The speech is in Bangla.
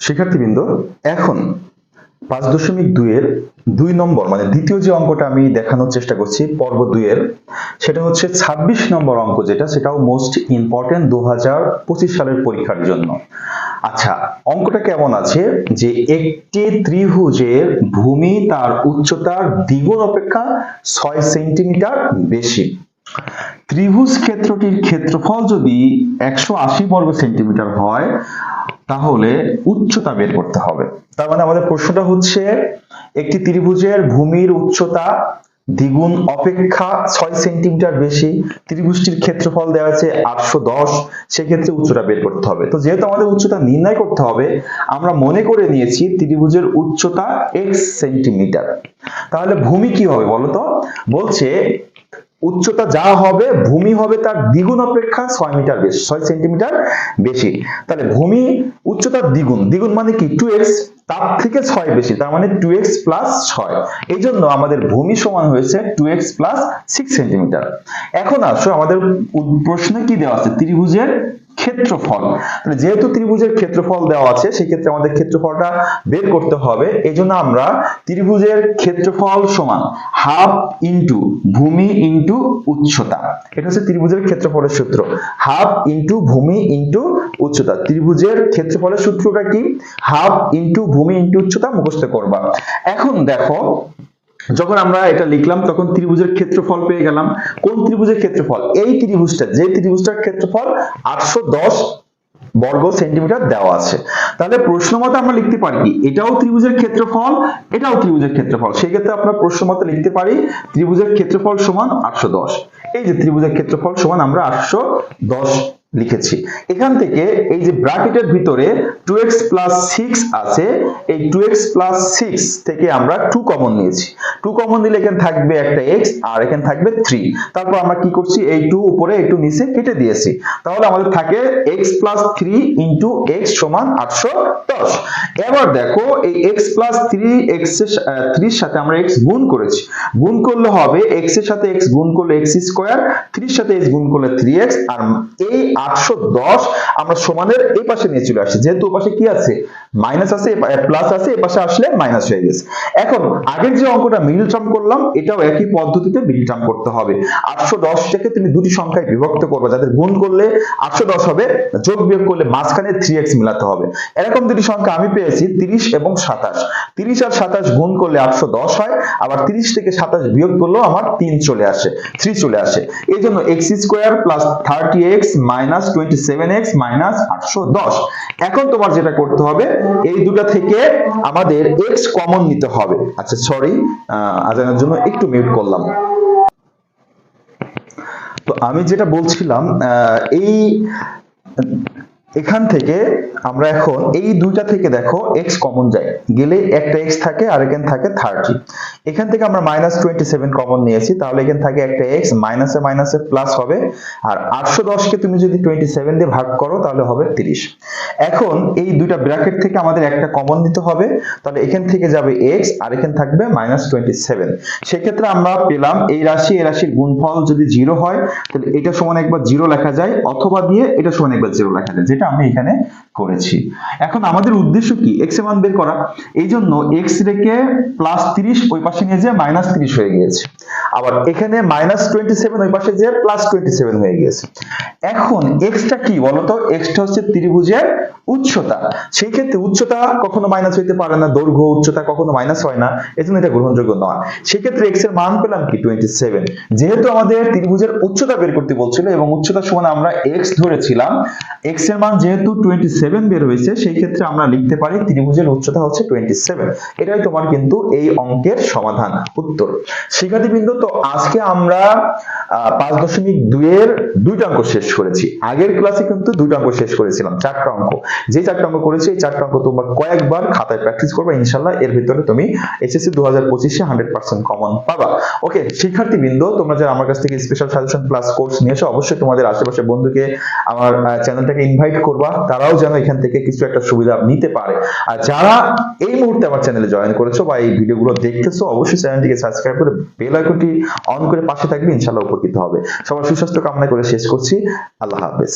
শিক্ষার্থীবৃন্দ, এখন পাঁচ দশমিক দুইয়ের দুই নম্বর মানে দ্বিতীয় যে অঙ্কটা আমি দেখানোর চেষ্টা করছি, পর্ব দুইয়ের, সেটা হচ্ছে ছাব্বিশ নম্বর অঙ্ক যেটা, সেটাও মোস্ট ইম্পর্টেন্ট দু হাজার পঁচিশ সালের পরীক্ষার জন্য। আচ্ছা অঙ্কটা কেমন আছে? যে একটি ত্রিভুজের ভূমি তার উচ্চতার দ্বিগুণ অপেক্ষা ছয় সেন্টিমিটার বেশি। ত্রিভুজ ক্ষেত্রটির ক্ষেত্রফল যদি একশো আশি বর্গ সেন্টিমিটার হয় তাহলে উচ্চতা বের করতে হবে। তার মানে আমাদের প্রশ্নটা হচ্ছে, একটি ত্রিভুজের ভূমির উচ্চতা দ্বিগুণ অপেক্ষা ছয় সেন্টিমিটার বেশি, ত্রিভুজটির ক্ষেত্রফল দেওয়া আছে আটশো দশ, সেক্ষেত্রে উচ্চতা বের করতে হবে। তো যেহেতু আমাদের উচ্চতা নির্ণয় করতে হবে, আমরা মনে করে নিয়েছি ত্রিভুজের উচ্চতা এক্স সেন্টিমিটার। তাহলে ভূমি কি হবে বলতো? বলছে উচ্চতা যা হবে, ভূমি হবে তার দ্বিগুণ অপেক্ষা ছয় মিটার বেশি, ছয় সেন্টিমিটার বেশি। তাহলে ভূমি উচ্চতার দ্বিগুণ দ্বিগুণ মানে কি? টু এক্স তার থেকে ছয় বেশি, তার মানে টু এক্স প্লাস ছয়। এই জন্য আমাদের ভূমি সমান হয়েছে two X plus six centimeter এখন আসো, আমাদের প্রশ্নে কি দেওয়া আছে? ত্রিভুজের ক্ষেত্রফল। যেহেতু ত্রিভুজের ক্ষেত্রফল দেওয়া আছে, সেক্ষেত্রে আমাদের ক্ষেত্রফলটা বের করতে হবে। এই জন্য আমরা ত্রিভুজের ক্ষেত্রফল সমান হাফ ইন্টু ভূমি ইন্টু উচ্চতা। এটা হচ্ছে ত্রিভুজের ক্ষেত্রফলের সূত্র। হাফ ইন্টু ভূমি ইন্টু উচ্চতা। ত্রিভুজের ক্ষেত্রফলের সূত্রটা কি? হাফ ইন্টু ভূমি ইন্টু উচ্চতা মুখস্থ করবা। এখন দেখো যখন আমরা এটা লিখলাম, তখন ত্রিভুজের ক্ষেত্রফল পেয়ে গেলাম। কোন ত্রিভুজের ক্ষেত্রফল? এই ত্রিভুজটা, যে ত্রিভুজটার ক্ষেত্রফল আটশো দশ বর্গ সেন্টিমিটার দেওয়া আছে। তাহলে প্রশ্ন মতে আমরা লিখতে পারি কি? এটাও ত্রিভুজের ক্ষেত্রফল, এটাও ত্রিভুজের ক্ষেত্রফল। সেই ক্ষেত্রে আমরা প্রশ্ন মতে লিখতে পারি ত্রিভুজের ক্ষেত্রফল সমান আটশো দশ। এই যে ত্রিভুজের ক্ষেত্রফল সমান আমরা আটশো দশ লিখেছি। এখান থেকে এই যে ব্র্যাকেটের ভিতরে টু এক্স প্লাস সিক্স আছে, এই টু এক্স প্লাস সিক্স থেকে আমরা টু কমন নিয়েছি। টু কমন দিলে এখানে থাকবে একটা এক্স আর এখানে থাকবে থ্রি তারপর আমরা কি করছি? এই টু উপরে একটু নিচে কেটে দিয়েছি। তাহলে আমাদের থাকে এক্স সমান আটশো দশ। এবার দেখো, এই এক্স প্লাস থ্রি এক্স থ্রির সাথে আমরা এক্স গুণ করেছি। গুণ করলে হবে এক্সের সাথে এক্স গুণ করলে এক্স স্কোয়ার থ্রির সাথে এক্স গুণ করলে থ্রি এক্স আর এই আটশো দশ আমরা সমানের এই পাশে নিয়ে চলে যেহেতু পাশে কি আছে? মাইনাস আছে প্লাস আছে পাশে আসলে মাইনাস হয়ে গেছে। এখন আগের যে অঙ্কটা মিডল টার্ম করলাম, এটাও একই পদ্ধতিতে মিডল টার্ম করতে হবে। আটশো দশটাকে তুমি দুটি সংখ্যায় বিভক্ত করবে। যাদের গুণ করলে আটশো দশ হবে, যোগ বিয়োগ করলে মাঝখানে থ্রি এক্স মিলাতে হবে। এরকম দুটি সংখ্যা আমি পেয়েছি তিরিশ এবং সাতাশ। তিরিশ আর সাতাশ গুণ করলে আটশো দশ হয়, আবার তিরিশ থেকে সাতাশ বিয়োগ করলেও আমার তিন চলে আসে, থ্রি চলে আসে। এই জন্য X square plus thirty X minus twenty seven X minus আটশো দশ। এখন তোমার যেটা করতে হবে, এই দুটা থেকে আমাদের এক্স কমন নিতে হবে। আচ্ছা সরি আজানের জন্য একটু মিউট করলাম। তো আমি যেটা বলছিলাম এই এখান থেকে আমরা এখন এই দুইটা থেকে দেখো এক্স কমন যায়। গেলে একটা এক্স থাকে আর এখানে থাকে থার্টি এখান থেকে আমরা মাইনাস টোয়েন্টি সেভেন কমন নিয়েছি, তাহলে এখানে থাকে একটা এক্স মাইনাসে মাইনাসে প্লাস হবে। আর আটশো দশকে তুমি যদি টোয়েন্টি সেভেন দিয়ে ভাগ করো, তাহলে হবে তিরিশ। এখন এই দুইটা ব্র্যাকেট থেকে আমাদের একটা কমন নিতে হবে, তাহলে এখান থেকে যাবে এক্স আর এখানে থাকবে মাইনাস টোয়েন্টি সেভেন সেক্ষেত্রে আমরা পেলাম এই রাশি, এই রাশির গুণফল যদি জিরো হয়, তাহলে এটা সমান একবার জিরো লেখা যায়, অথবা দিয়ে এটা সমান একবার জিরো লেখা যায়। যেটা আমি এখানে করেছি। এখন আমাদের উদ্দেশ্য কি? এক্সের মান বের করা। এই জন্য এক্স রেখে প্লাস তিরিশ ওই পাশে নিয়ে যে মাইনাস তিরিশ হয়ে গিয়েছে। আবার এখানে মাইনাস টোয়েন্টি সেভেন ওই পাশে যে প্লাস টোয়েন্টি সেভেন হয়ে গিয়েছে। এখন এক্সটা কি বলতো? এক্সটা হচ্ছে ত্রিভুজের উচ্চতা। সেই ক্ষেত্রে উচ্চতা কখনো মাইনাস হইতে পারে না, দৈর্ঘ্য উচ্চতা কখনো মাইনাস হয় না। এজন্য এটা গ্রহণযোগ্য নয়। সেক্ষেত্রে এক্সের মান পেলাম কি? টোয়েন্টি সেভেন যেহেতু আমাদের ত্রিভুজের উচ্চতা বের করতে বলছিল এবং উচ্চতা সমান আমরা এক্স ধরেছিলাম এক্সের মান যেহেতু টোয়েন্টি সেভেন বের হয়েছে, সেই ক্ষেত্রে আমরা লিখতে পারি ত্রিভুজের উচ্চতা হচ্ছে টোয়েন্টি সেভেন এটাই তোমার কিন্তু এই অঙ্কের সমাধান উত্তর। শিক্ষার্থীবৃন্দ, তো আজকে আমরা পাঁচ দশমিক দুইয়ের দুইটা অঙ্ক শেষ করেছি। আগের ক্লাসে কিন্তু দুইটা অঙ্ক শেষ করেছিলাম, চারটা অঙ্ক। যে চারটা অঙ্ক করেছি, এই চারটা অঙ্ক তোমরা কয়েকবার খাতায় প্র্যাকটিস করবে, ইনশাল্লাহ এর ভিতরে তুমি এসএসসি দু হাজার পঁচিশে হান্ড্রেড পার্সেন্ট কমন পাবা। ওকে শিক্ষার্থীবৃন্দ, তোমরা যারা আমার কাছ থেকে স্পেশাল সাজেশন প্লাস কোর্স নিয়েছো, অবশ্যই তোমাদের আশেপাশে বন্ধুকে আমার চ্যানেলটাকে ইনভাইট করবা, তারাও যেন এখান থেকে কিছু একটা সুবিধা নিতে পারে। আর যারা এই মুহূর্তে আমার চ্যানেলে জয়েন করেছ বা এই ভিডিওগুলো দেখতেছো, অবশ্যই চ্যানেলটিকে সাবস্ক্রাইব করে বেল আইকনটি অন করে পাশে থাকবে ইনশাল্লাহ উপকৃত হবে। সবার সুস্বাস্থ্য কামনা করে শেষ করছি। আল্লাহ হাফেজ।